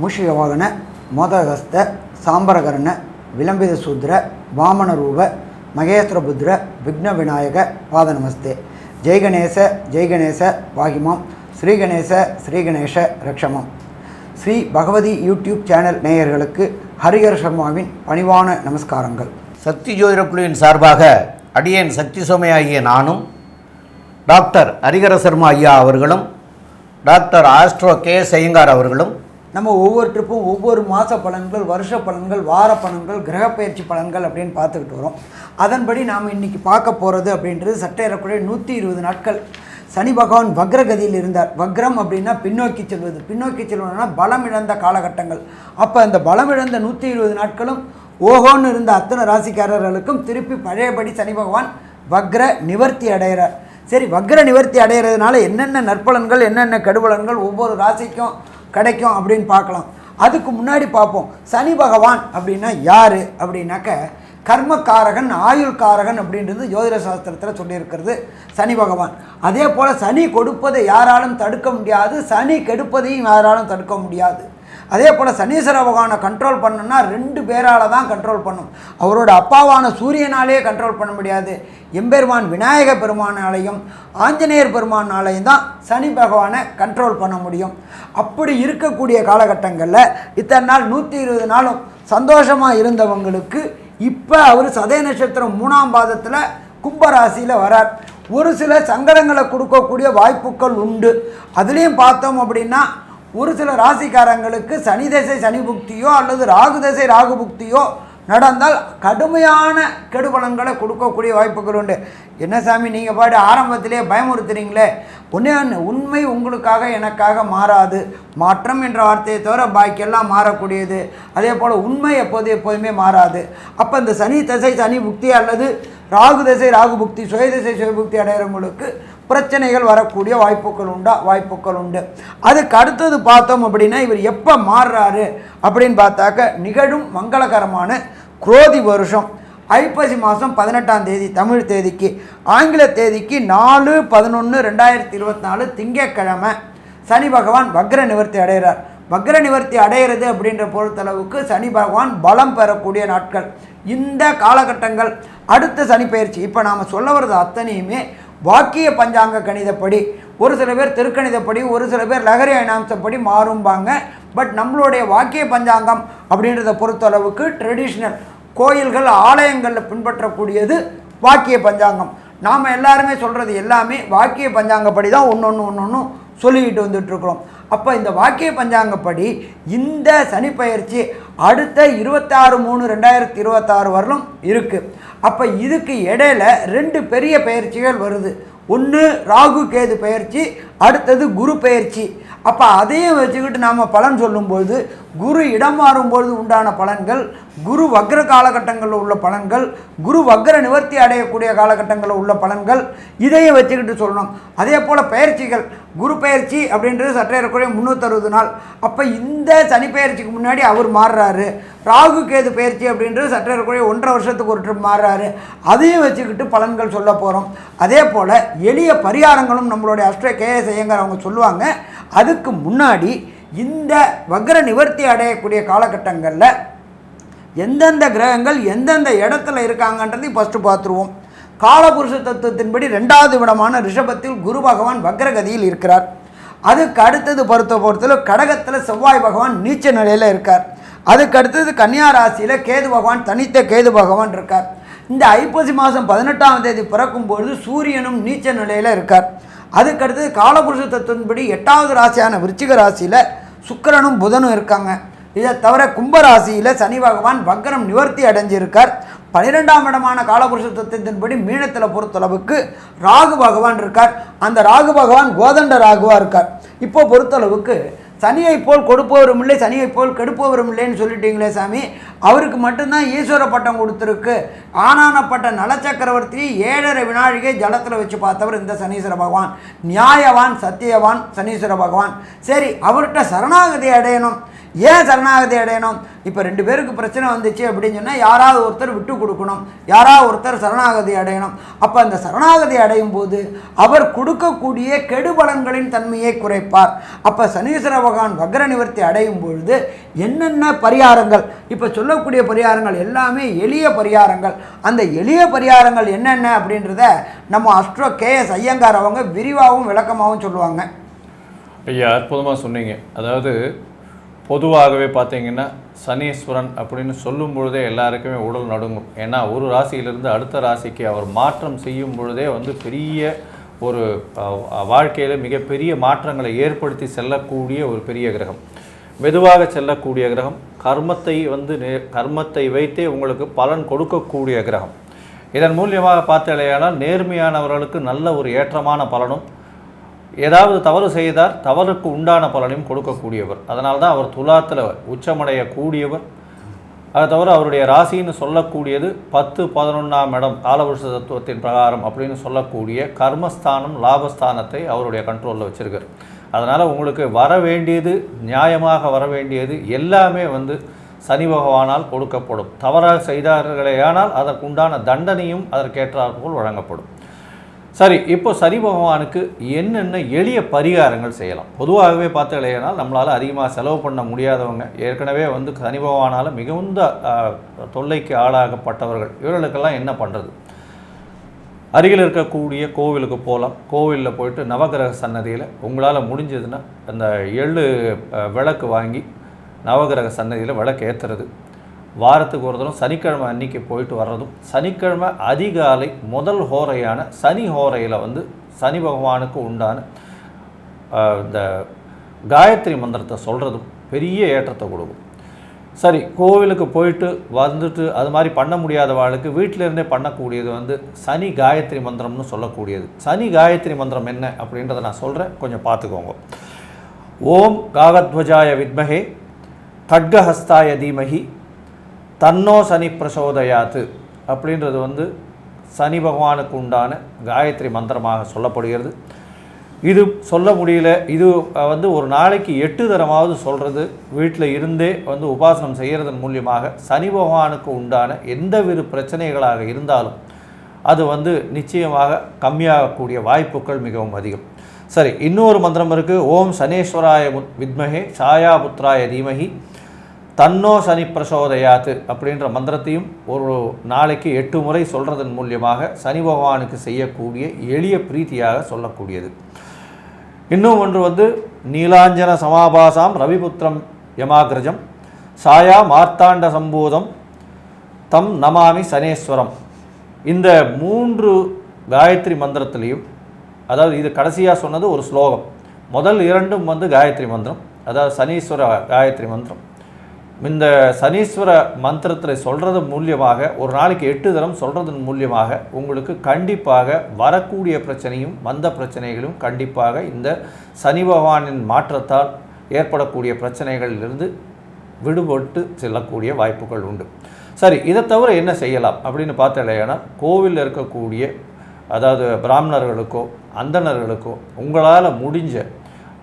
மூஷிகவாகன மோதகஸ்த சாம்பரகரண விளம்பித சூத்ர வாமன ரூப மகேஸ்வரபுத்ர விக்ன விநாயக பாத நமஸ்தே ஜெய்கணேச ஜெய்கணேச வாகிமாம். ஸ்ரீகணேச ஸ்ரீகணேச ரக்ஷமம். ஸ்ரீ பகவதி யூடியூப் சேனல் நேயர்களுக்கு ஹரிஹர் சர்மாவின் பணிவான நமஸ்காரங்கள். சக்தி ஜோதிட குழுவின் சார்பாக அடியேன் சக்தி சோமையாகிய நானும் டாக்டர் ஹரிகர சர்மா ஐயா அவர்களும் டாக்டர் ஆஸ்ட்ரோ கே ஐயங்கார் அவர்களும் நம்ம ஒவ்வொரு ட்ரிப்பும் ஒவ்வொரு மாத பலன்கள் வருஷ பலன்கள் வார பலன்கள் கிரகப்பயிற்சி பலன்கள் அப்படின்னு பார்த்துக்கிட்டு வரோம். அதன்படி நாம் இன்றைக்கி பார்க்க போகிறது அப்படின்றது சட்டையறக்குடைய நூற்றி இருபது நாட்கள். சனி பகவான் வக்ரகதியில் இருந்தார். வக்ரம் அப்படின்னா பின்னோக்கி செல்வது. பின்னோக்கி செல்வதுனா பலம் இழந்த காலகட்டங்கள். அப்போ அந்த பலம் இழந்த நூற்றி இருபது நாட்களும் ஓஹோன்னு இருந்த அத்தனை ராசிக்காரர்களுக்கும் திருப்பி பழையபடி சனி பகவான் வக்ர நிவர்த்தி அடைகிறார். சரி வக்ர நிவர்த்தி அடைகிறதுனால என்னென்ன நற்பலன்கள் என்னென்ன கெடுபலன்கள் ஒவ்வொரு ராசிக்கும் கிடைக்கும் அப்படின்னு பார்க்கலாம். அதுக்கு முன்னாடி பார்ப்போம். சனி பகவான் அப்படின்னா யார்? அப்படின்னாக்க கர்மக்காரகன் ஆயுள்காரகன் அப்படின்றது ஜோதிட சாஸ்திரத்தில் சொல்லியிருக்கிறது சனி பகவான். அதே போல் சனி கொடுப்பதை யாராலும் தடுக்க முடியாது சனி கெடுப்பதையும் யாராலும் தடுக்க முடியாது. அதே போல் சனீஸ்வர பகவானை கண்ட்ரோல் பண்ணணும்னா ரெண்டு பேரால் தான் கண்ட்ரோல் பண்ணும். அவரோட அப்பாவான சூரியனாலே கண்ட்ரோல் பண்ண முடியாது. எம்பெருமான் விநாயக பெருமானாலையும் ஆஞ்சநேயர் பெருமானாலையும் தான் சனி பகவானை கண்ட்ரோல் பண்ண முடியும். அப்படி இருக்கக்கூடிய காலகட்டங்களில் இத்தனை நாள் நூற்றி இருபது நாளும் சந்தோஷமாக இருந்தவங்களுக்கு இப்போ அவர் சதய நட்சத்திரம் மூணாம் பாதத்தில் கும்பராசியில் வரார். ஒரு சில சங்கடங்களை கொடுக்கக்கூடிய வாய்ப்புகள் உண்டு. அதுலேயும் பார்த்தோம் அப்படின்னா ஒரு சில ராசிக்காரங்களுக்கு சனி தசை சனி புக்தியோ அல்லது ராகு தசை ராகு புக்தியோ நடந்தால் கடுமையான கெடுபலன்களை கொடுக்கக்கூடிய வாய்ப்புகள் உண்டு. என்ன சாமி நீங்கள் பாடு ஆரம்பத்திலே பயமுறுத்துறீங்களே? ஒன்றே ஒன்று உண்மை உங்களுக்காக எனக்காக மாறாது. மாற்றம் என்ற வார்த்தையை தவிர பாக்கியெல்லாம் மாறக்கூடியது. அதே போல் உண்மை எப்போது எப்போதுமே மாறாது. அப்போ இந்த சனி தசை சனி புக்தி அல்லது ராகு தசை ராகு புக்தி சுய தசை சுய புக்தி அடைகிறவங்களுக்கு பிரச்சனைகள் வரக்கூடிய வாய்ப்புகள் உண்டா? வாய்ப்புகள் உண்டு. அதுக்கு அடுத்தது பார்த்தோம் அப்படின்னா இவர் எப்போ மாறுறாரு அப்படின்னு பார்த்தாக்க நிகழும் மங்களகரமான குரோதி வருஷம். ஐப்பசி மாதம் பதினெட்டாம் தேதி தமிழ் தேதிக்கு ஆங்கில தேதிக்கு நாலு பதினொன்று ரெண்டாயிரத்தி இருபத்தி நாலு திங்கக்கிழமை சனி பகவான் வக்ர நிவர்த்தி அடைகிறார். வக்ர நிவர்த்தி அடைகிறது அப்படின்ற பொறுத்தளவுக்கு சனி பகவான் பலம் பெறக்கூடிய நாட்கள். இந்த காலகட்டங்கள் அடுத்த சனி பயிற்சி. இப்போ நாம் சொல்ல வர்றது அத்தனையுமே வாக்கிய பஞ்சாங்க கணிதப்படி. ஒரு சில பேர் திருக்கணிதப்படி ஒரு சில பேர் லகரி அயனாம்சப்படி மாறும்பாங்க. பட் நம்மளுடைய வாக்கிய பஞ்சாங்கம் அப்படின்றத பொறுத்தளவுக்கு ட்ரெடிஷ்னல் கோயில்கள் ஆலயங்களில் பின்பற்றக்கூடியது வாக்கிய பஞ்சாங்கம். நாம் எல்லாருமே சொல்கிறது எல்லாமே வாக்கிய பஞ்சாங்கப்படி தான் ஒன்று ஒன்று ஒன்று ஒன்று சொல்லிக்கிட்டு வந்துட்டுருக்குறோம். அப்போ இந்த வாக்கிய பஞ்சாங்கப்படி இந்த சனிப்பயிற்சி அடுத்த இருபத்தாறு மூணு ரெண்டாயிரத்தி இருபத்தாறு வரலும் இருக்குது அப்போ இதுக்கு இடையில ரெண்டு பெரிய பயிற்சிகள் வருது. ஒன்று ராகு கேது பயிற்சி அடுத்தது குரு பயிற்சி அப்போ அதையும் வச்சுக்கிட்டு நாம் பலன் சொல்லும்பொழுது குரு இடம் மாறும்பொழுது உண்டான பலன்கள் குரு வக்ர காலகட்டங்களில் உள்ள பலன்கள் குரு வக்ர நிவர்த்தி அடையக்கூடிய காலகட்டங்களில் உள்ள பலன்கள் இதையும் வச்சுக்கிட்டு சொல்லணும். அதே போல் பயிற்சிகள் குரு பயிற்சி அப்படின்றது சற்றேறக்குறைய முந்நூற்றறுபது நாள். அப்போ இந்த சனி பயிற்சிக்கு முன்னாடி அவர் மாறுறாரு. ராகு கேது பயிற்சி அப்படின்றது சற்றேறக்குறைய ஒன்றரை வருஷத்துக்கு ஒரு ட்ரிப் மாறுறாரு. அதையும் வச்சுக்கிட்டு பலன்கள் சொல்ல போகிறோம் அதே போல் எளிய பரிகாரங்களும் நம்மளுடைய அஷ்ட கேஎஸ் ஐயங்கர் அவங்க சொல்லுவாங்க. அதுக்கு முன்னாடி இந்த வக்ர நிவர்த்தி அடையக்கூடிய காலகட்டங்களில் எந்தெந்த கிரகங்கள் எந்தெந்த இடத்துல இருக்காங்கன்றதையும் ஃபஸ்ட்டு பார்த்துருவோம். காலபுருஷ தத்துவத்தின்படி ரெண்டாவது விடமான ரிஷபத்தில் குரு பகவான் வக்ரகதியில் இருக்கிறார். அதுக்கு அடுத்தது பொறுத்த பொறுத்தல கடகத்தில் செவ்வாய் பகவான் நீச்ச நிலையில் இருக்கார். அதுக்கு அடுத்தது கன்னியா ராசியில் கேது பகவான் தனித்த கேது பகவான் இருக்கார். இந்த ஐப்பசி மாதம் பதினெட்டாம் தேதி பிறக்கும் பொழுது சூரியனும் நீச்ச நிலையில் இருக்கார். அதுக்கடுத்தது காலபுருஷ தத்துவன்படி எட்டாவது ராசியான விருச்சிக ராசியில் சுக்கிரனும் புதனும் இருக்காங்க. இதை தவிர கும்பராசியில் சனி பகவான் வக்ரம் நிவர்த்தி அடைஞ்சிருக்கார். பன்னிரெண்டாம் இடமான காலபுருஷ தத்துவத்தின்படி மீனத்தில் பொறுத்தளவுக்கு ராகு பகவான் இருக்கார். அந்த ராகு பகவான் கோதண்ட ராகுவாக இருக்கார். இப்போ பொறுத்தளவுக்கு சனியை போல் கொடுப்பவரும் இல்லை சனியை போல் கெடுப்பவரும் இல்லைன்னு சொல்லிட்டீங்களே சாமி. அவருக்கு மட்டும்தான் ஈஸ்வர பட்டம் கொடுத்துருக்கு. ஆனானப்பட்ட நலச்சக்கரவர்த்தி ஏழரை வினாழிகை ஜலத்தில் வச்சு பார்த்தவர் இந்த சனீஸ்வர பகவான். நியாயவான் சத்தியவான் சனீஸ்வர பகவான். சரி அவர்கிட்ட சரணாகதி அடையணும். ஏன் சரணாகதி அடையணும்? இப்போ ரெண்டு பேருக்கு பிரச்சனை வந்துச்சு அப்படின்னு சொன்னால் யாராவது ஒருத்தர் விட்டு கொடுக்கணும். யாராவது ஒருத்தர் சரணாகதி அடையணும். அப்போ அந்த சரணாகதி அடையும் போது அவர் கொடுக்கக்கூடிய கெடுபலன்களின் தன்மையை குறைப்பார். அப்போ சனீஸ்வர பகவான் வக்ர நிவர்த்தி அடையும் பொழுது என்னென்ன பரிகாரங்கள்? இப்போ சொல்லக்கூடிய பரிகாரங்கள் எல்லாமே எளிய பரிகாரங்கள். அந்த எளிய பரிகாரங்கள் என்னென்ன அப்படின்றத நம்ம அஸ்ட்ரோ கே எஸ் ஐயங்கார் அவங்க விரிவாகவும் விளக்கமாகவும் சொல்லுவாங்க. ஐயா அற்புதமாக சொன்னீங்க. அதாவது பொதுவாகவே பார்த்தீங்கன்னா சனீஸ்வரன் அப்படின்னு சொல்லும் பொழுதே எல்லாருக்குமே உடல் நடுங்கும். ஏன்னா ஒரு ராசியிலிருந்து அடுத்த ராசிக்கு அவர் மாற்றம் செய்யும் பொழுதே வந்து பெரிய ஒரு வாழ்க்கையில் மிகப்பெரிய மாற்றங்களை ஏற்படுத்தி செல்லக்கூடிய ஒரு பெரிய கிரகம். மெதுவாக செல்லக்கூடிய கிரகம். கர்மத்தை வந்து நே- கர்மத்தை வைத்தே உங்களுக்கு பலன் கொடுக்கக்கூடிய கிரகம். இதன் மூலியமாக பார்த்தாலேயானால் நேர்மையானவர்களுக்கு நல்ல ஒரு ஏற்றமான பலனும் ஏதாவது தவறு செய்தார் தவறுக்கு உண்டான பலனையும் கொடுக்கக்கூடியவர். அதனால தான் அவர் துலாத்தில் உச்சமடையக்கூடியவர். அதை தவிர அவருடைய ராசின்னு சொல்லக்கூடியது பத்து பதினொன்றாம் இடம் காலபுருஷ தத்துவத்தின் பிரகாரம் அப்படின்னு சொல்லக்கூடிய கர்மஸ்தானம் லாபஸ்தானத்தை அவருடைய கண்ட்ரோலில் வச்சிருக்கார். அதனால் உங்களுக்கு வர வேண்டியது நியாயமாக வர வேண்டியது எல்லாமே வந்து சனி பகவானால் கொடுக்கப்படும். தவறாக செய்தார்களேயானால் அதற்குண்டான தண்டனையும் அதற்கேற்றாற்போல் வழங்கப்படும். சரி இப்போ சரி பகவானுக்கு என்னென்ன எளிய பரிகாரங்கள் செய்யலாம்? பொதுவாகவே பார்த்தாலேனால் நம்மளால் அதிகமாக செலவு பண்ண முடியாதவங்க ஏற்கனவே வந்து சனி பகவானால் மிகுந்த தொல்லைக்கு ஆளாகப்பட்டவர்கள் இவர்களுக்கெல்லாம் என்ன பண்ணுறது அருகில் இருக்கக்கூடிய கோவிலுக்கு போகலாம். கோவிலில் போயிட்டு நவகிரக சன்னதியில் உங்களால் முடிஞ்சதுன்னா அந்த எள்ளு விளக்கு வாங்கி நவகிரக சன்னதியில் விளக்கு ஏற்றுறது வாரத்துக்கு ஒரு தரம் சனிக்கிழமை அன்னைக்கு போயிட்டு வர்றதும் சனிக்கிழமை அதிகாலை முதல் ஹோரையான சனி ஹோரையில் வந்து சனி பகவானுக்கு உண்டான இந்த காயத்ரி மந்திரத்தை சொல்கிறதும் பெரிய ஏற்றத்தை கொடுக்கும். சரி கோவிலுக்கு போயிட்டு வந்துட்டு அது மாதிரி பண்ண முடியாதவாளுக்கு வீட்டில இருந்தே பண்ணக்கூடியது வந்து சனி காயத்ரி மந்திரம்னு சொல்லக்கூடியது. சனி காயத்ரி மந்திரம் என்ன அப்படின்றத நான் சொல்கிறேன் கொஞ்சம் பார்த்துக்கோங்க. ஓம் காகத்வஜாய வித்மகே கட்கஹஸ்தாய தீமகி தன்னோ சனி பிரசோதயாத்து அப்படின்றது வந்து சனி பகவானுக்கு உண்டான காயத்ரி மந்திரமாக சொல்லப்படுகிறது. இது சொல்ல முடியல. இது வந்து ஒரு நாளைக்கு எட்டு தரமாவது சொல்கிறது வீட்டில் இருந்தே வந்து உபாசனம் செய்கிறதன் மூலியமாக சனி பகவானுக்கு உண்டான எந்தவித பிரச்சனைகளாக இருந்தாலும் அது வந்து நிச்சயமாக கம்மியாகக்கூடிய வாய்ப்புகள் மிகவும் அதிகம். சரி இன்னொரு மந்திரம் இருக்குது ஓம் சனேஸ்வராய வித்மகே சாயாபுத்ராய தீமகி. தன்னோ சனி பிரசோதையாது அப்படின்ற மந்திரத்தையும் ஒரு நாளைக்கு எட்டு முறை சொல்கிறதன் மூலியமாக சனி பகவானுக்கு செய்யக்கூடிய எளிய பிரீத்தியாக சொல்லக்கூடியது. இன்னும் ஒன்று வந்து நீலாஞ்சன சமாபாசாம் ரவிபுத்திரம் யமாகிரஜம் சாயா மார்த்தாண்ட சம்பூதம் தம் நமாமி சனேஸ்வரம். இந்த மூன்று காயத்ரி மந்திரத்திலையும் அதாவது இது கடைசியாக சொன்னது ஒரு ஸ்லோகம். முதல் இரண்டும் வந்து காயத்ரி மந்திரம் அதாவது சனீஸ்வர காயத்ரி மந்திரம். இந்த சனீஸ்வர மந்திரத்தை சொல்கிறது மூலியமாக ஒரு நாளைக்கு எட்டு தரம் சொல்கிறதன் மூலியமாக உங்களுக்கு கண்டிப்பாக வரக்கூடிய பிரச்சனையும் வந்த பிரச்சனைகளும் கண்டிப்பாக இந்த சனி பகவானின் மாற்றத்தால் ஏற்படக்கூடிய பிரச்சனைகளிலிருந்து விடுபட்டு செல்லக்கூடிய வாய்ப்புகள் உண்டு. சரி இதை தவிர என்ன செய்யலாம் அப்படின்னு பார்த்தாலேனா கோவிலில் இருக்கக்கூடிய அதாவது பிராமணர்களுக்கோ அந்தணர்களுக்கோ உங்களால் முடிஞ்ச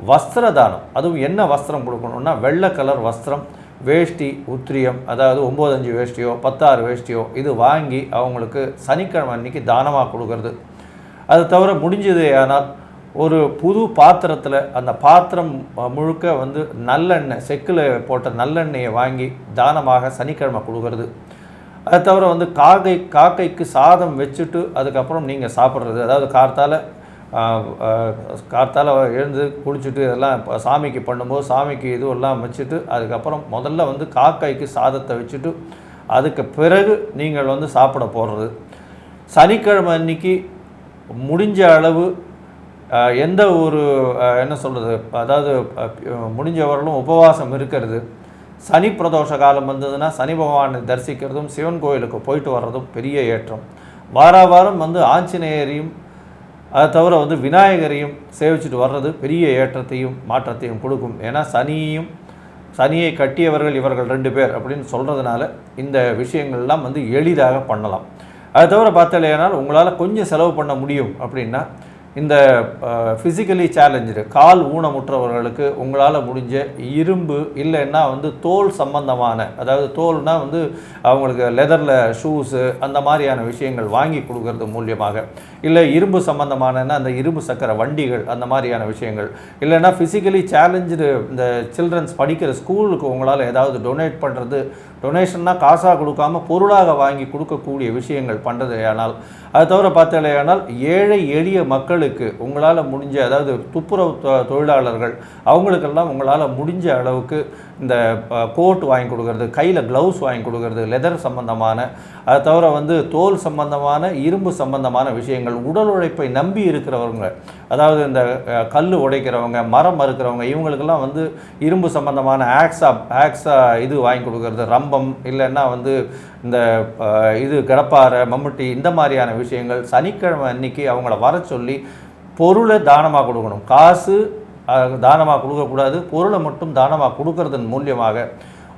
வஸ்திர தானம் அதுவும் என்ன வஸ்திரம் கொடுக்கணும்னா வெள்ளை கலர் வஸ்திரம் வேஷ்டி உத்திரியம் அதாவது ஒம்போதஞ்சு வேஷ்டியோ பத்தாறு வேஷ்டியோ இது வாங்கி அவங்களுக்கு சனிக்கிழமை அன்னைக்கு தானமாக கொடுக்கறது. அது தவிர முடிஞ்சது ஆனால் ஒரு புது பாத்திரத்தில் அந்த பாத்திரம் முழுக்க வந்து நல்லெண்ணெய் செக்கில் போட்ட நல்லெண்ணெயை வாங்கி தானமாக சனிக்கிழமை கொடுக்கறது. அது தவிர வந்து காக்கை காக்கைக்கு சாதம் வச்சுட்டு அதுக்கப்புறம் நீங்கள் சாப்பிட்றது. அதாவது கார்த்தால் காத்தால் எழுந்து குளிச்சுட்டு இதெல்லாம் சாமிக்கு பண்ணும்போது சாமிக்கு இதுவெல்லாம் வச்சுட்டு அதுக்கப்புறம் முதல்ல வந்து காக்கைக்கு சாதத்தை வச்சுட்டு அதுக்கு பிறகு நீங்கள் வந்து சாப்பிட போடுறது சனிக்கிழமை அன்னைக்கு முடிஞ்ச அளவு எந்த ஒரு என்ன சொல்கிறது அதாவது முடிஞ்ச வரலும் உபவாசம் இருக்கிறது. சனி பிரதோஷ காலம் வந்ததுன்னா சனி பகவானை தரிசிக்கிறதும் சிவன் கோயிலுக்கு போயிட்டு வர்றதும் பெரிய ஏற்றம். வார வாரம் வந்து ஆஞ்சநேயரையும் அதை தவிர வந்து விநாயகரையும் சேவிச்சுட்டு வர்றது பெரிய ஏற்றத்தையும் மாற்றத்தையும் கொடுக்கும். ஏன்னா சனியையும் சனியை கட்டியவர்கள் இவர்கள் ரெண்டு பேர் அப்படின்னு சொல்கிறதுனால இந்த விஷயங்கள்லாம் வந்து எளிதாக பண்ணலாம். அதை தவிர பார்த்தாலேனால் உங்களால் கொஞ்சம் செலவு பண்ண முடியும் அப்படின்னா இந்த ஃபிசிக்கலி சேலஞ்சு கால் ஊனமுற்றவர்களுக்கு உங்களால் முடிஞ்ச இரும்பு இல்லைன்னா வந்து தோல் சம்பந்தமான அதாவது தோல்னால் வந்து அவங்களுக்கு லெதரில் ஷூஸு அந்த மாதிரியான விஷயங்கள் வாங்கி கொடுக்கறது மூலியமாக. இல்லை இரும்பு சம்பந்தமான அந்த இரும்பு சக்கர வண்டிகள் அந்த மாதிரியான விஷயங்கள். இல்லைன்னா ஃபிசிக்கலி சேலஞ்சு இந்த சில்ட்ரன்ஸ் படிக்கிற ஸ்கூலுக்கு உங்களால் ஏதாவது டொனேட் பண்ணுறது டொனேஷன்னா காசாக கொடுக்காம பொருளாக வாங்கி கொடுக்கக்கூடிய விஷயங்கள் பண்ணுறது ஆனால் அது தவிர பார்த்தாலேயானால் ஏழை எளிய மக்கள் மக்களுக்கு உங்களால் முடிஞ்ச அதாவது துப்புரவு தொ- தொழிலாளர்கள் அவங்களுக்கெல்லாம் உங்களால் முடிஞ்ச அளவுக்கு இந்த கோட் வாங்கி கொடுக்கறது கையில் க்ளவுஸ் வாங்கி கொடுக்கறது லெதர் சம்பந்தமான அதை தவிர வந்து தோல் சம்பந்தமான இரும்பு சம்பந்தமான விஷயங்கள் உடல் உழைப்பை நம்பி இருக்கிறவங்க அதாவது இந்த கல் உடைக்கிறவங்க மரம் அறுக்கிறவங்க இவங்களுக்கெல்லாம் வந்து இரும்பு சம்பந்தமான ஆக்ஸா ஆக்ஸா இது வாங்கி கொடுக்கறது ரம்பம் இல்லைன்னா வந்து இந்த இது கடப்பாறை மம்முட்டி இந்த மாதிரியான விஷயங்கள் சனிக்கிழமை அன்னைக்கு அவங்கள வர சொல்லி பொருளை தானமாக கொடுக்கணும். காசு தானமாக கொடுக்கக்கூடாது. பொருளை மட்டும் தானமாக கொடுக்கறதன் மூலியமாக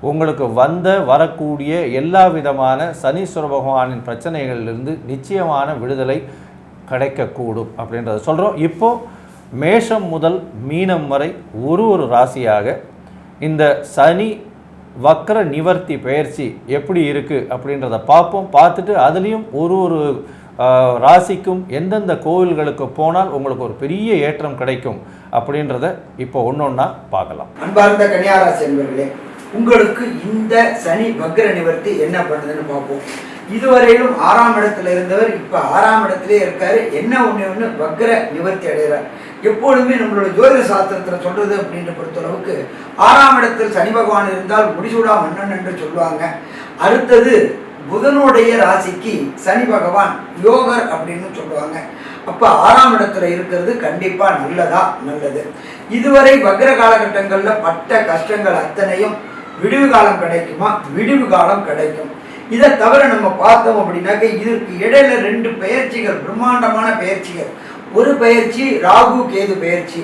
உங்களுக்கு வந்த வரக்கூடிய எல்லா விதமான சனீஸ்வர பகவானின் பிரச்சனைகளிலிருந்து நிச்சயமான விடுதலை கிடைக்கக்கூடும் அப்படின்றத சொல்கிறோம் இப்போது மேஷம் முதல் மீனம் வரை ஒரு ஒரு ராசியாக இந்த சனி வக்கர நிவர்த்தி பயிற்சி எப்படி இருக்குது அப்படின்றத பார்ப்போம். பார்த்துட்டு அதுலேயும் ஒரு ஒரு ராசிக்கும் எந்தெந்த கோவில்களுக்கு போனால் உங்களுக்கு ஒரு பெரிய ஏற்றம் கிடைக்கும் அப்படின்றத இப்போ ஒன்று ஒன்றா பார்க்கலாம். அன்பார்ந்த கன்னியாராசி என்பர்களே உங்களுக்கு இந்த சனி வக்ர நிவர்த்தி என்ன பண்ணுதுன்னு பார்ப்போம். இதுவரையிலும் ஆறாம் இடத்துல இருந்தவர் இப்போ ஆறாம் இடத்திலே இருக்காரு. என்ன ஒன்று ஒன்று வக்ர நிவர்த்தி அடைகிறார். எப்பொழுதுமே நம்மளோட ஜோதிட சாஸ்திரத்துல சொல்றது அப்படின்ற பொறுத்தளவுக்கு ஆறாம் இடத்தில் சனி பகவான் இருந்தால் முடிசூடா மன்னன் என்று சொல்லுவாங்க. அடுத்தது புதனுடைய ராசிக்கு சனி பகவான் யோகர் அப்படின்னு சொல்லுவாங்க. அப்ப ஆறாம் இடத்துல இருக்கிறது கண்டிப்பா நல்லதா? நல்லது. இதுவரை வக்ர காலகட்டங்கள்ல பட்ட கஷ்டங்கள் அத்தனையும் விடிவு காலம் கிடைக்குமா? விடிவு காலம் கிடைக்கும். இதை தவிர நம்ம பார்த்தோம் அப்படின்னாக்க இதற்கு இடையில ரெண்டு பயிற்சிகள் பிரம்மாண்டமான பயிற்சிகள் ஒரு பெயர்ச்சி ராகு கேது பெயர்ச்சி.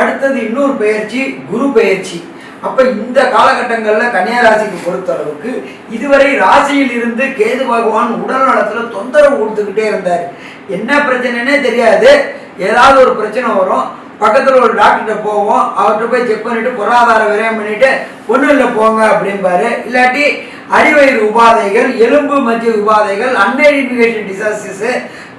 அடுத்தது இன்னொரு பெயர்ச்சி குரு பெயர்ச்சி. அப்போ இந்த காலகட்டங்களில் கன்னியாராசிக்கு பொறுத்தளவுக்கு இதுவரை ராசியில் இருந்து கேது பகவான் உடல் நலத்தில் தொந்தரவு கொடுத்துக்கிட்டே இருந்தார். என்ன பிரச்சனைனே தெரியாது. ஏதாவது ஒரு பிரச்சனை வரும். பக்கத்தில் ஒரு டாக்டர்கிட்ட போவோம். அவர்கிட்ட போய் செக் பண்ணிவிட்டு பொருளாதார விரயம் பண்ணிவிட்டு ஒன்றும் இல்லை போங்க அப்படிம்பாரு. இல்லாட்டி அடிவயிறு உபாதைகள் எலும்பு மத்திய உபாதைகள் அன்ஐடென்டிஃபிகேஷன் டிசாஸ்டர்ஸு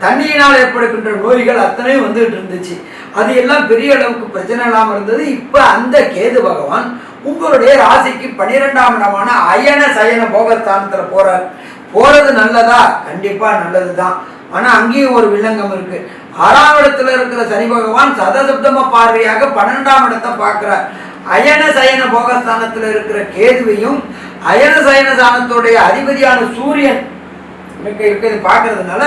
தண்ணியினால் ஏற்படுகின்ற நோய்கள் அத்தனையும் வந்துகிட்டு இருந்துச்சு. அது எல்லாம் பெரிய அளவுக்கு பிரச்சனை இல்லாமல் இருந்தது. இப்போ அந்த கேது பகவான் உங்களுடைய ராசிக்கு பன்னிரெண்டாம் இடமான அயன சயன போகஸ்தானத்தில் போகிறார் போகிறது நல்லதா? கண்டிப்பாக நல்லது தான் ஆனால் அங்கேயும் ஒரு வில்லங்கம் இருக்கு. ஆறாம் இடத்துல இருக்கிற சனி பகவான் சதசப்தம பார்வையாக பன்னெண்டாம் இடத்தை பார்க்கிறார். அயன சயன போகஸ்தானத்தில் இருக்கிற கேதுவையும் அயன சயன ஸ்தானத்துடைய அதிபதியான சூரியன் இருக்கு இருக்கிறது பார்க்கறதுனால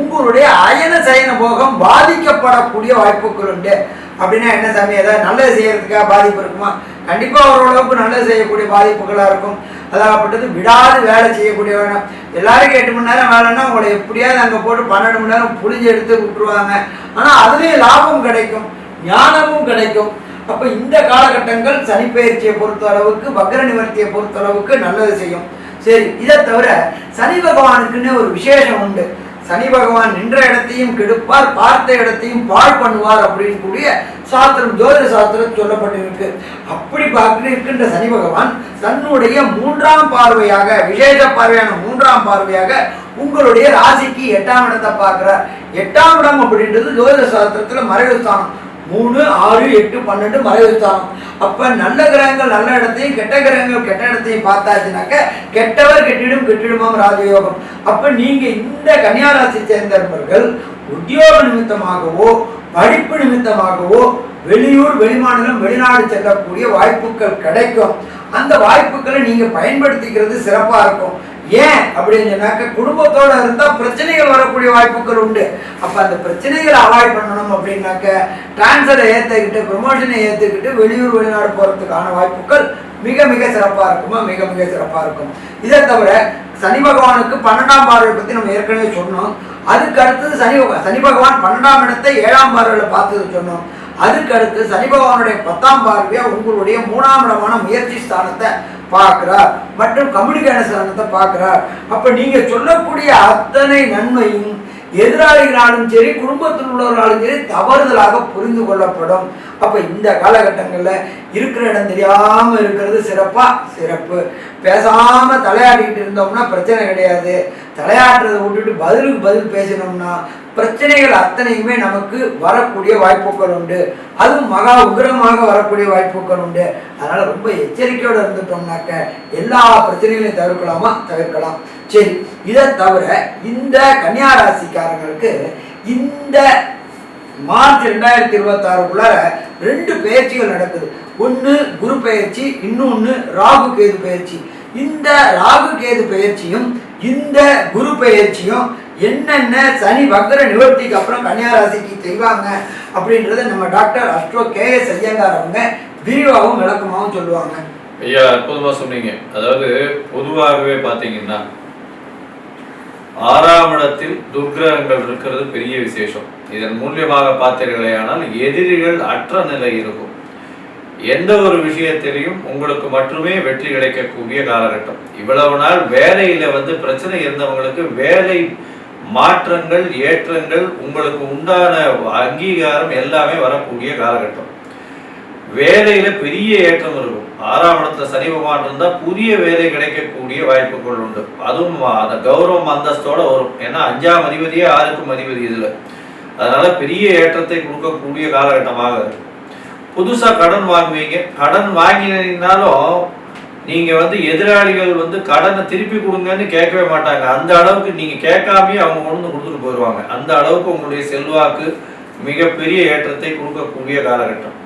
உங்களுடைய அயன சயன போகம் பாதிக்கப்படக்கூடிய வாய்ப்புகள் உண்டு. அப்படின்னா என்ன சாமி ஏதாவது நல்லது செய்யறதுக்காக பாதிப்பு இருக்குமா? கண்டிப்பாக ஓரளவுக்கு நல்லது செய்யக்கூடிய பாதிப்புகளாக இருக்கும். அதாகப்பட்டது விடாது வேலை செய்யக்கூடிய வேணும். எல்லாருக்கும் எட்டு மணி நேரம் வேலைன்னா உங்களை எப்படியாவது அங்கே போட்டு பன்னெண்டு மணி நேரம் புளிஞ்சு எடுத்து விட்டுருவாங்க. ஆனால் அதுலேயும் லாபம் கிடைக்கும் ஞானமும் கிடைக்கும். அப்போ இந்த காலகட்டங்கள் சனிப்பெயர்ச்சியை பொறுத்த அளவுக்கு வக்ர நிவர்த்தியை பொறுத்த அளவுக்கு நல்லது செய்யும். சரி இதை தவிர சனி பகவானுக்குன்னு ஒரு விசேஷம் உண்டு. சனி பகவான் நின்ற இடத்தையும் கெடுப்பார் பார்த்த இடத்தையும் பாழ் பண்ணுவார் அப்படின்னு கூடிய சாஸ்திரம் ஜோதிட சாஸ்திரம் சொல்லப்பட்டிருக்கு. அப்படி பார்த்து இருக்கின்ற சனி பகவான் தன்னுடைய மூன்றாம் பார்வையாக விசேஷ பார்வையான மூன்றாம் பார்வையாக உங்களுடைய ராசிக்கு எட்டாம் இடத்தை பார்க்கிறார். எட்டாம் இடம் அப்படின்றது ஜோதிட சாஸ்திரத்தில் மறைவு ஸ்தானம். மூணு ஆறு எட்டு பன்னெண்டு மறைவு அப்போ அப்ப நல்ல கிரகங்கள் நல்ல இடத்தையும் கெட்ட கிரகங்கள் கெட்ட இடத்தையும் பார்த்தாச்சுனாக்க கெட்டவர் கெட்டிடும் கெட்டிடுமாம் ராஜயோகம். அப்ப நீங்க இந்த கன்னியாராசி சேர்ந்தவர்கள் உத்தியோக நிமித்தமாகவோ படிப்பு நிமித்தமாகவோ வெளியூர் வெளிமாநிலம் வெளிநாடு செல்லக்கூடிய வாய்ப்புகள் கிடைக்கும். அந்த வாய்ப்புகளை நீங்க பயன்படுத்திக்கிறது சிறப்பா இருக்கும். ஏன் அப்படின்னு சொன்னாக்க குடும்பத்தோட இருந்தா பிரச்சனைகள் வரக்கூடிய வாய்ப்புகள் உண்டு. அப்ப அந்த பிரச்சனைகளை அவாய்ட் பண்ணணும் அப்படின்னாக்க டிரான்ஸ்ஃபரை ஏத்துக்கிட்டு ப்ரொமோஷனை ஏத்துக்கிட்டு வெளியூர் வெளிநாடு போறதுக்கான வாய்ப்புகள் மிக மிக சிறப்பா இருக்குமா? மிக மிக சிறப்பா இருக்கும். இதை தவிர சனி பகவானுக்கு பன்னெண்டாம் பார்வை பத்தி நம்ம ஏற்கனவே சொன்னோம். அதுக்கு அடுத்தது சனி பகவான் சனி பகவான் பன்னெண்டாம் இடத்தை ஏழாம் பார்வையில பார்த்தது சொன்னோம். அதுக்கு அடுத்து சனி பகவானுடைய பத்தாம் பார்வையா உங்களுடைய மூணாம் இடமான முயற்சி ஸ்தானத்தை பார்க்குறார். மற்றும் கம்யூனிகேஷனத்தை பார்க்குறார். அப்போ நீங்கள் சொல்லக்கூடிய அத்தனை நன்மையும் எதிராளிகளாலும் சரி குடும்பத்தில் உள்ளவர்களாலும் சரி தவறுதலாக புரிந்து கொள்ளப்படும். அப்போ இந்த காலகட்டங்களில் இருக்கிற இடம் தெரியாமல் இருக்கிறது சிறப்பாக சிறப்பு. பேசாமல் தலையாடிக்கிட்டு இருந்தோம்னா பிரச்சனை கிடையாது. தலையாட்டுறதை விட்டுட்டு பதிலுக்கு பதில் பேசினோம்னா பிரச்சனைகள் அத்தனையுமே நமக்கு வரக்கூடிய வாய்ப்புகள் உண்டு. அதுவும் மகா உக்கிரமாக வரக்கூடிய வாய்ப்புகள் உண்டு. அதனால ரொம்ப எச்சரிக்கையோடு இருந்துட்டோம்னாக்க எல்லா பிரச்சனைகளையும் தவிர்க்கலாமா? தவிர்க்கலாம். சரி இதை தவிர இந்த கன்னியா ராசிக்காரங்களுக்கு இந்த மார்ச் ரெண்டாயிரத்தி இருபத்தாறுக்குள்ள ரெண்டு பயிற்சிகள் நடக்குது. ஒன்று குரு பயிற்சி இன்னொன்று ராகு கேது பயிற்சி. இந்த ராகு கேது பயிற்சியும் இந்த குரு பயிற்சியும் என்னென்ன சனி வக்கர நிவர்த்திக்கு அப்புறம் கன்னியா ராசிக்கு செய்வாங்க அப்படின்றத நம்ம doctor astro K S Iyengar அவங்க விரிவாகவும் விளக்கமாகவும் சொல்லுவாங்க. ஐயா அற்புதமா சொன்னீங்க. அதாவது பொதுவாகவே பார்த்தீங்கன்னா ஆறாம் இடத்தில் துர்கிரகங்கள் இருக்கிறது பெரிய விசேஷம். இதன் மூலியமாக பார்த்தீர்களே ஆனால் எதிரிகள் அற்ற நிலை இருக்கும். எந்த ஒரு விஷயத்திலையும் உங்களுக்கு மட்டுமே வெற்றி கிடைக்கக்கூடிய காலகட்டம். இவ்வளவு நாள் வேலையில வந்து பிரச்சனை இருந்தவங்களுக்கு வேலை மாற்றங்கள் ஏற்றங்கள் உங்களுக்கு உண்டான அங்கீகாரம் எல்லாமே வரக்கூடிய காலகட்டம். வேலையில பெரிய ஏற்றம் இருக்கும். ஆறாம் இடத்துல சனி பகவான் இருந்தா புதிய வேலை கிடைக்கக்கூடிய வாய்ப்புகள் உண்டு. அதுவும் அந்த கௌரவம் அந்தஸ்தோட வரும். ஏன்னா அஞ்சாம் அதிபதியே ஆறுக்கும் அதிபதி இதுல. அதனால பெரிய ஏற்றத்தை கொடுக்கக்கூடிய காலகட்டமாக இருக்கும் புதுசா கடன் வாங்குவீங்க. கடன் வாங்கினாலும் நீங்க வந்து எதிராளிகள் வந்து கடனை திருப்பி கொடுங்கன்னு கேட்கவே மாட்டாங்க. அந்த அளவுக்கு நீங்க கேட்காமயே அவங்க கொண்டு வந்து கொடுத்துட்டு போயிடுவாங்க அந்த அளவுக்கு உங்களுடைய செல்வாக்கு மிகப்பெரிய ஏற்றத்தை கொடுக்கக்கூடிய காலகட்டம்.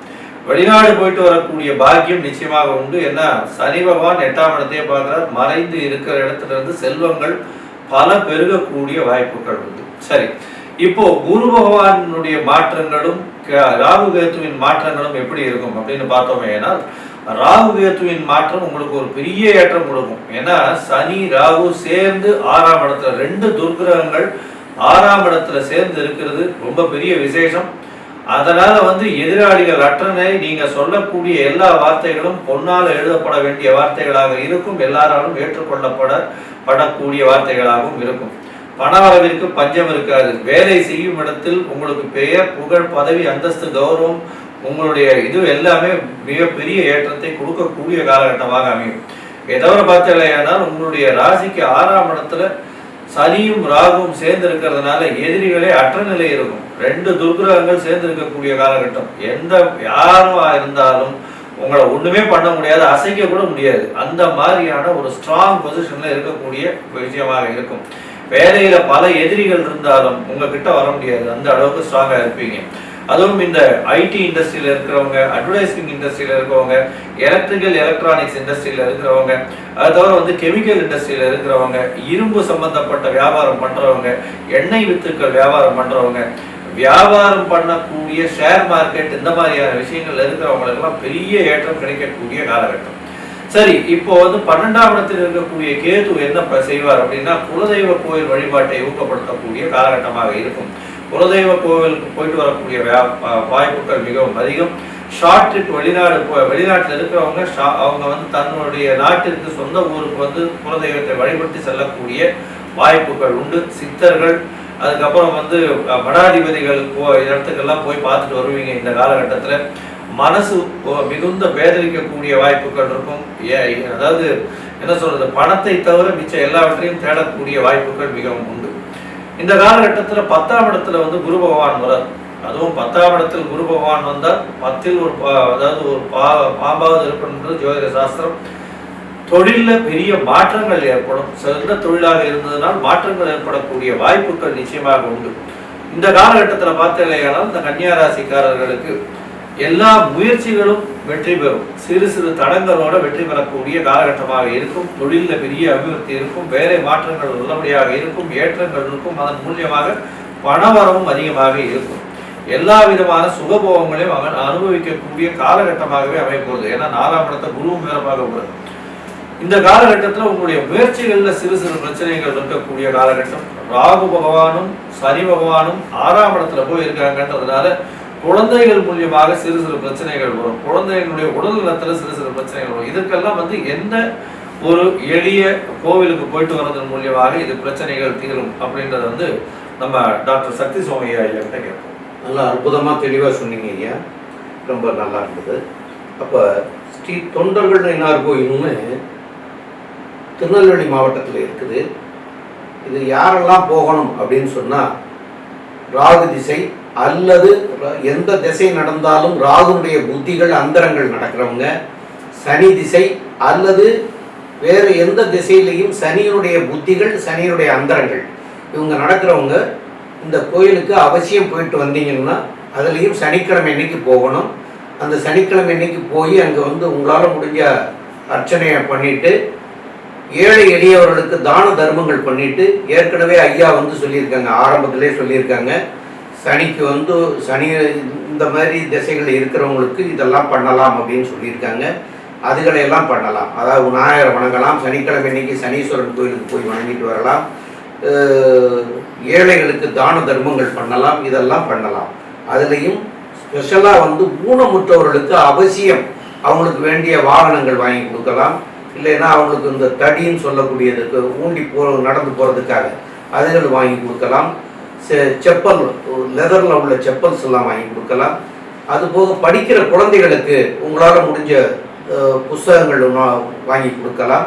வெளிநாடு போயிட்டு வரக்கூடிய பாக்கியம் நிச்சயமாக உண்டு. ஏன்னா சனி பகவான் எட்டாம் இடத்தையே பார்க்குறார். மறைந்து இருக்கிற இடத்துல இருந்து செல்வங்கள் பல பெருகக்கூடிய வாய்ப்புகள் உண்டு. சரி. இப்போ குரு பகவானுடைய மாற்றங்களும் க- ராகு கேத்துவின் மாற்றங்களும் எப்படி இருக்கும் அப்படின்னு பார்த்தோமே ஏன்னால் ராகு கேத்துவின் மாற்றம் உங்களுக்கு ஒரு பெரிய ஏற்றம் கொடுக்கும். ஏன்னா சனி ராகு சேர்ந்து ஆறாம் இடத்துல ரெண்டு துர்கிரகங்கள் ஆறாம் இடத்துல சேர்ந்து இருக்கிறது ரொம்ப பெரிய விசேஷம். அதனால வந்து எதிராளிகள் அற்றனை நீங்க சொல்லக்கூடிய எல்லா வார்த்தைகளும் பொன்னால் எழுதப்பட வேண்டிய வார்த்தைகளாக இருக்கும். எல்லாராலும் ஏற்றுக்கொள்ளப்பட படக்கூடிய வார்த்தைகளாகவும் இருக்கும். பணவரவிற்கு பஞ்சம் இருக்காது. வேலை செய்யும் இடத்தில் உங்களுக்கு பெயர் புகழ் பதவி அந்தஸ்து கௌரவம் உங்களுடைய இது எல்லாமே மிகப்பெரிய ஏற்றத்தை கொடுக்கக்கூடிய காலகட்டமாக அமையும். எதவரை தவிர உங்களுடைய ராசிக்கு ஆறாம் இடத்துல சனியும் ராகுவும் சேர்ந்து இருக்கிறதுனால எதிரிகளே அற்ற நிலை இருக்கும். ரெண்டு துர்கிரகங்கள் சேர்ந்து இருக்கக்கூடிய காலகட்டம். எந்த யாரும் இருந்தாலும் உங்களை ஒண்ணுமே பண்ண முடியாது அசைக்க கூட முடியாது. அந்த மாதிரியான ஒரு ஸ்ட்ராங் பொசிஷன்ல இருக்கக்கூடிய விஷயமாக இருக்கும். வேலையில பல எதிரிகள் இருந்தாலும் உங்ககிட்ட வர முடியாது. அந்த அளவுக்கு ஸ்ட்ராங்கா இருப்பீங்க. அதுவும் இந்த ஐடி இண்டஸ்ட்ரியில் இருக்கிறவங்க அட்வர்டைசிங் இண்டஸ்ட்ரியில இருக்கிறவங்க எலக்ட்ரிக்கல் எலக்ட்ரானிக்ஸ் இண்டஸ்ட்ரியில இருக்கிறவங்க அது தவிர வந்து கெமிக்கல் இண்டஸ்ட்ரியில இருக்கிறவங்க இரும்பு சம்பந்தப்பட்ட வியாபாரம் பண்ணுறவங்க எண்ணெய் வித்துக்கள் வியாபாரம் பண்ணுறவங்க வியாபாரம் பண்ணக்கூடிய ஷேர் மார்க்கெட் இந்த மாதிரியான விஷயங்கள்ல இருக்கிறவங்களுக்கெல்லாம் பெரிய ஏற்றம் கிடைக்கக்கூடிய காலகட்டம். சரி இப்போ வந்து பன்னெண்டாம் இடத்தில் இருக்கக்கூடிய கேது என்ன செய்வார் அப்படின்னா குலதெய்வ கோயில் வழிபாட்டை ஊக்கப்படுத்தக்கூடிய காலகட்டமாக இருக்கும். குலதெய்வ கோவிலுக்கு போயிட்டு வரக்கூடிய வாய்ப்புகள் மிகவும் அதிகம். ஷார்ட் ட்ரிப் வெளிநாடு போ- வெளிநாட்டில் இருக்கிறவங்க ஷா- அவங்க வந்து தன்னுடைய நாட்டிற்கு சொந்த ஊருக்கு வந்து குலதெய்வத்தை வழிபட்டு செல்லக்கூடிய வாய்ப்புகள் உண்டு. சித்தர்கள் அதுக்கப்புறம் வந்து மடாதிபதிகள் போ இடத்துக்கெல்லாம் போய் பார்த்துட்டு வருவீங்க இந்த காலகட்டத்தில். மனசு மிகுந்த வேதனிக்கக்கூடிய வாய்ப்புகள் இருக்கும். ஏ- அதாவது என்ன சொல்றது? பணத்தை தவிர மிச்ச எல்லாவற்றையும் தேடக்கூடிய வாய்ப்புகள் மிகவும் உண்டு. இந்த காலகட்டத்தில் பத்தாம் இடத்துல வந்து குரு பகவான் வரார். அதுவும் பத்தாம் இடத்தில் குரு பகவான் வந்தால் பத்தில் ஒரு பா- அதாவது ஒரு பா பாம்பாவது இருப்பது ஜோதிட சாஸ்திரம். தொழிலில் பெரிய மாற்றங்கள் ஏற்படும். சிறந்த தொழிலாக இருந்ததனால் மாற்றங்கள் ஏற்படக்கூடிய வாய்ப்புகள் நிச்சயமாக உண்டு. இந்த காலகட்டத்தில் பார்த்தீங்கன்னா இந்த கன்னியா ராசிக்காரர்களுக்கு எல்லா முயற்சிகளும் வெற்றி பெறும். சிறு சிறு தடங்களோட வெற்றி பெறக்கூடிய காலகட்டமாக இருக்கும். தொழில்ல பெரிய அபிவிருத்தி இருக்கும். வேலை மாற்றங்கள் உள்ளபடியாக இருக்கும். ஏற்றங்கள் இருக்கும். அதன் மூலியமாக பணவரவும் அதிகமாக இருக்கும். எல்லா விதமான சுகபோகங்களையும் அவன் அனுபவிக்கக்கூடிய காலகட்டமாகவே அமைப்போகுது ஏன்னா நாலாம் இடத்த குருவும் வேற உள்ளது. இந்த காலகட்டத்தில் உங்களுடைய முயற்சிகள்ல சிறு சிறு பிரச்சனைகள் இருக்கக்கூடிய காலகட்டம். ராகு பகவானும் சனி பகவானும் ஆறாம் இடத்துல போய் இருக்காங்கன்றதுனால குழந்தைகள் மூலியமாக சிறு சிறு பிரச்சனைகள் வரும். குழந்தைகளுடைய உடல் நலத்துல சிறு சிறு பிரச்சனைகள் வரும். இதற்கெல்லாம் வந்து எந்த ஒரு எளிய கோவிலுக்கு போயிட்டு வர்றதன் மூலியமாக இது பிரச்சனைகள் தீரும் அப்படின்றத வந்து நம்ம டாக்டர் சக்தி சுவாமி ஐயா கிட்ட கேட்போம். நல்லா அற்புதமாக தெளிவாக சொன்னீங்க ஐயா. ரொம்ப நல்லா இருந்தது. அப்போ ஸ்ரீ தொண்டர்கள் இன்னார் கோயில்னு திருநெல்வேலி மாவட்டத்தில் இருக்குது. இது யாரெல்லாம் போகணும் அப்படின்னு சொன்னால் ராகு திசை அல்லது எந்த திசை நடந்தாலும் ராகுனுடைய புத்திகள் அந்தரங்கள் நடக்கிறவங்க சனி திசை அல்லது வேறு எந்த திசையிலையும் சனியினுடைய புத்திகள் சனியினுடைய அந்தரங்கள். இவங்க நடக்கிறவங்க இந்த கோயிலுக்கு அவசியம் போயிட்டு வந்தீங்கன்னா அதுலேயும் சனிக்கிழமை இன்னைக்கு போகணும். அந்த சனிக்கிழமை இன்னைக்கு போய் அங்கே வந்து உங்களால் முடிஞ்ச அர்ச்சனையை பண்ணிட்டு ஏழை எளியவர்களுக்கு தான தர்மங்கள் பண்ணிட்டு ஏற்கனவே ஐயா வந்து சொல்லியிருக்காங்க ஆரம்பத்திலே சொல்லியிருக்காங்க. சனிக்கு வந்து சனி இந்த மாதிரி திசைகள் இருக்கிறவங்களுக்கு இதெல்லாம் பண்ணலாம் அப்படின்னு சொல்லியிருக்காங்க. அதுகளை எல்லாம் பண்ணலாம். அதாவது விநாயகரை வணங்கலாம். சனிக்கிழமை இன்னைக்கு சனீஸ்வரன் கோயிலுக்கு போய் வணங்கிட்டு வரலாம். ஏழைகளுக்கு தான தர்மங்கள் பண்ணலாம். இதெல்லாம் பண்ணலாம். அதுலேயும் ஸ்பெஷலாக வந்து ஊனமுற்றவர்களுக்கு அவசியம் அவங்களுக்கு வேண்டிய வாகனங்கள் வாங்கி கொடுக்கலாம். இல்லைன்னா அவங்களுக்கு இந்த தடின்னு சொல்லக்கூடியதுக்கு ஊண்டி போ நடந்து போகிறதுக்காக அதுகள் வாங்கி கொடுக்கலாம். செப்பல் லெதரில் உள்ள செப்பல்ஸ் எல்லாம் வாங்கி கொடுக்கலாம். அதுபோக படிக்கிற குழந்தைகளுக்கு உங்களால் முடிஞ்ச புஸ்தகங்கள் வாங்கி கொடுக்கலாம்.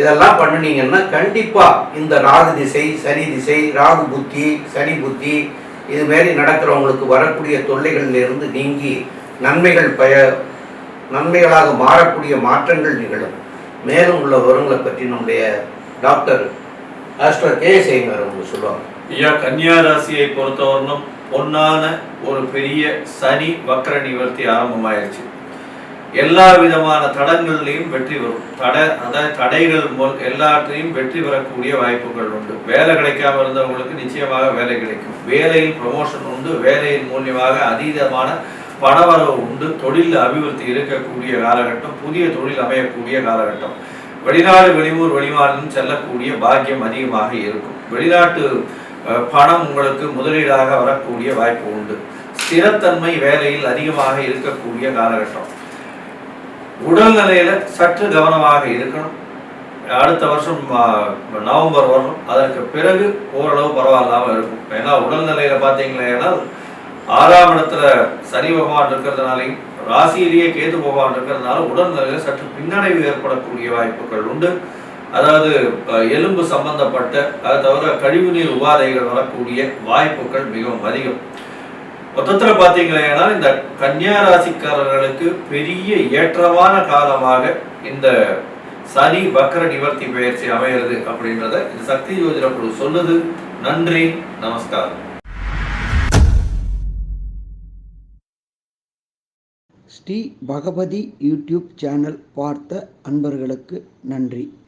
இதெல்லாம் பண்ணினீங்கன்னா கண்டிப்பாக இந்த ராகு திசை சனி திசை ராகு புத்தி சனி புத்தி இதுமாரி நடக்கிறவங்களுக்கு வரக்கூடிய தொல்லைகளிலிருந்து நீங்கி நன்மைகள் பய நன்மைகளாக மாறக்கூடிய மாற்றங்கள் நிகழும். மேலும் உள்ள விவரங்களை பற்றி நம்முடைய டாக்டர் ஆஸ்டர் கே சேங்கர் அவங்க சொல்லுவாங்க. ஐயா கன்னியா ராசியை பொறுத்தவரைக்கும் பொன்னான ஒரு பெரிய சனி வக்கர நிவர்த்தி ஆரம்பமாயிருச்சு. எல்லா விதமான தடங்கள்லையும் வெற்றி வரும். தடை அதாவது தடைகள் மூல் எல்லாத்தையும் வெற்றி பெறக்கூடிய வாய்ப்புகள் உண்டு. வேலை கிடைக்காம இருந்தவங்களுக்கு நிச்சயமாக வேலை கிடைக்கும். வேலையில் ப்ரமோஷன் உண்டு. வேலையின் மூலியமாக அதீதமான பணவரவு உண்டு. தொழில் அபிவிருத்தி இருக்கக்கூடிய காலகட்டம் புதிய தொழில் அமையக்கூடிய காலகட்டம். வெளிநாடு வெளியூர் வெளிமாநிலம் செல்லக்கூடிய பாக்கியம் அதிகமாக இருக்கும். வெளிநாட்டு பணம் உங்களுக்கு முதலீடாக வரக்கூடிய வாய்ப்பு உண்டு. ஸ்திரத்தன்மை வேலையில் அதிகமாக இருக்கக்கூடிய காலகட்டம். உடல்நிலையில சற்று கவனமாக இருக்கணும். அடுத்த வருஷம் நவம்பர் வரும் அதற்கு பிறகு ஓரளவு பரவாயில்லாம இருக்கும். ஏன்னா உடல்நிலையில பார்த்தீங்கன்னா ஆறாம் இடத்துல சனி பகவான் இருக்கிறதுனாலையும் ராசியிலேயே கேது பகவான் இருக்கிறதுனால உடல்நிலையில சற்று பின்னடைவு ஏற்படக்கூடிய வாய்ப்புகள் உண்டு. அதாவது எலும்பு சம்பந்தப்பட்ட அது தவிர கழிவுநீர் உபாதைகள் வரக்கூடிய வாய்ப்புகள் மிகவும் அதிகம். மொத்தத்தில் பாத்தீங்கன்னா இந்த கன்னியா ராசிக்காரர்களுக்கு பெரிய ஏற்றமான காலமாக இந்த சனி வக்கர நிவர்த்தி பயிற்சி அமைகிறது அப்படின்றத இந்த சக்தி யோஜன குழு சொல்லுது. நன்றி நமஸ்காரம். ஸ்ரீ பகவதி யூடியூப் சேனல் பார்த்த அன்பர்களுக்கு நன்றி.